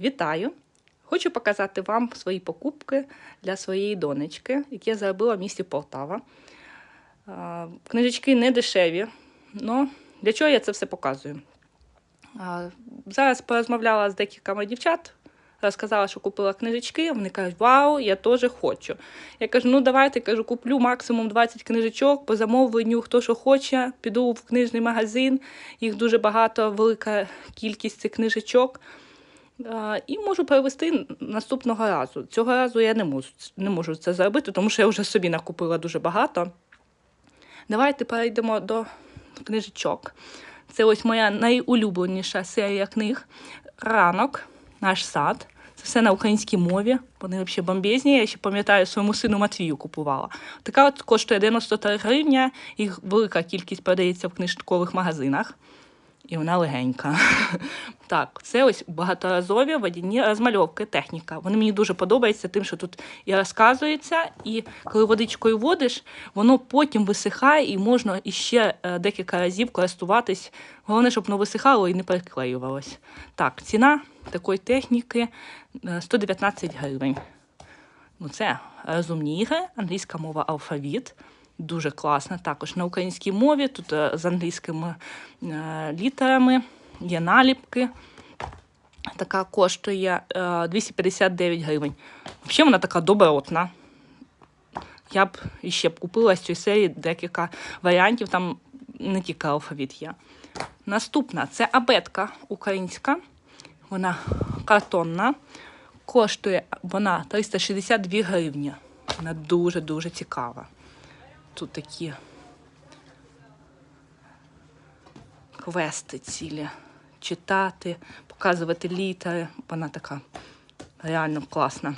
Вітаю! Хочу показати вам свої покупки для своєї донечки, які я заробила в місті Полтава. Книжечки не дешеві, але для чого я це все показую? Зараз порозмовляла з декількома дівчат, розказала, що купила книжечки. Вони кажуть, вау, я теж хочу. Я кажу, ну давайте кажу, куплю максимум 20 книжечок по замовленню, хто що хоче, піду в книжний магазин. Їх дуже багато, велика кількість цих книжечок. І можу перевести наступного разу. Цього разу я не можу, не можу це зробити, тому що я вже собі накупила дуже багато. Давайте перейдемо до книжечок. Це ось моя найулюбленіша серія книг Ранок, наш сад. Це все на українській мові. Вони взагалі бомбезні. Я ще пам'ятаю, своєму сину Матвію купувала. Така от коштує 93 гривня, їх велика кількість продається в книжкових магазинах. І вона легенька. Так, це ось багаторазові водяні розмальовки, техніка. Вони мені дуже подобаються, тим, що тут і розказується, і коли водичкою водиш, воно потім висихає і можна іще е, декілька разів користуватись. Головне, щоб воно висихало і не переклеювалось. Так, ціна такої техніки е, 119 гривень. Ну, це розумні ігри, англійська мова алфавіт. Дуже класно. Також на українській мові, тут е, з англійськими е, літерами, є наліпки. Така коштує е, 259 гривень. Взагалі вона така добротна. Я б іще б купила з цієї серії декілька варіантів, там не тільки алфавіт є. Наступна це абетка українська. Вона картонна. Коштує вона 362 гривні. Вона дуже-дуже цікава. Тут такі квести цілі. Читати, показувати літери. Вона така реально класна.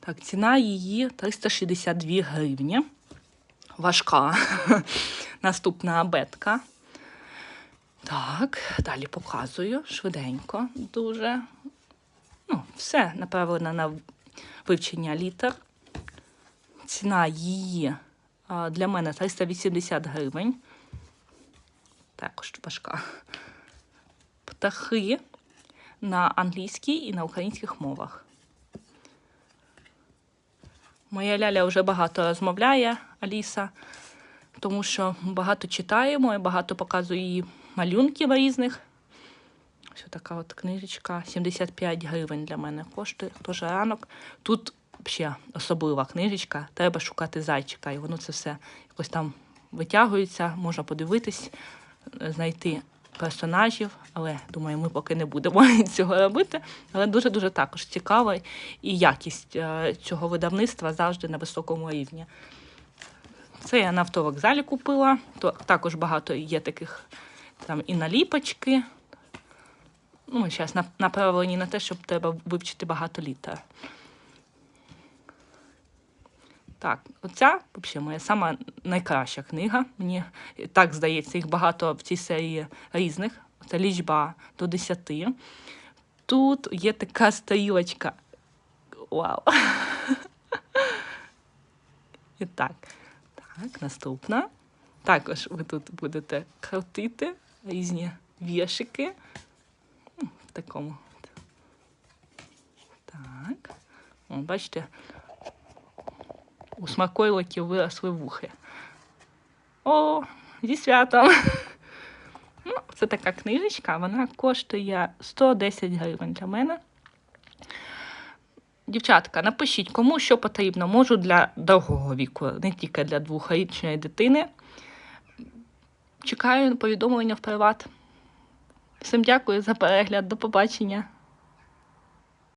Так, ціна її 362 гривні. Важка. Наступна абетка. Так, далі показую швиденько, дуже. Ну, все направлено на вивчення літер. Ціна її для мене 380 гривень. Також важка. Птахи на англійській і на українських мовах. Моя ляля вже багато розмовляє, Аліса, тому що багато читаємо і багато показую її малюнків різних. Ось така от книжечка. 75 гривень для мене коштує. Тож ранок. Тут ще особлива книжечка. Треба шукати зайчика. І воно це все якось там витягується, можна подивитись, знайти персонажів. Але думаю, ми поки не будемо цього робити. Але дуже-дуже також цікаво. І якість е, цього видавництва завжди на високому рівні. Це я на автовокзалі купила. То також багато є таких там і наліпочки. Ну, зараз направлені на те, щоб треба вивчити багато літер. Так, оця взагалі моя сама найкраща книга. Мені так здається, їх багато в цій серії різних. Це лічба до 10. Тут є така стрілочка. Вау! І так. Так, наступна. Також ви тут будете крутити різні вішики. В такому. Так. О, бачите, у смакойликів виросли вухи. О, зі святом! Ну, це така книжечка, вона коштує 110 гривень для мене. Дівчатка, напишіть, кому що потрібно. Можу для довгого віку, не тільки для двохрічної дитини. Чекаю повідомлення в приват. Всім дякую за перегляд. До побачення.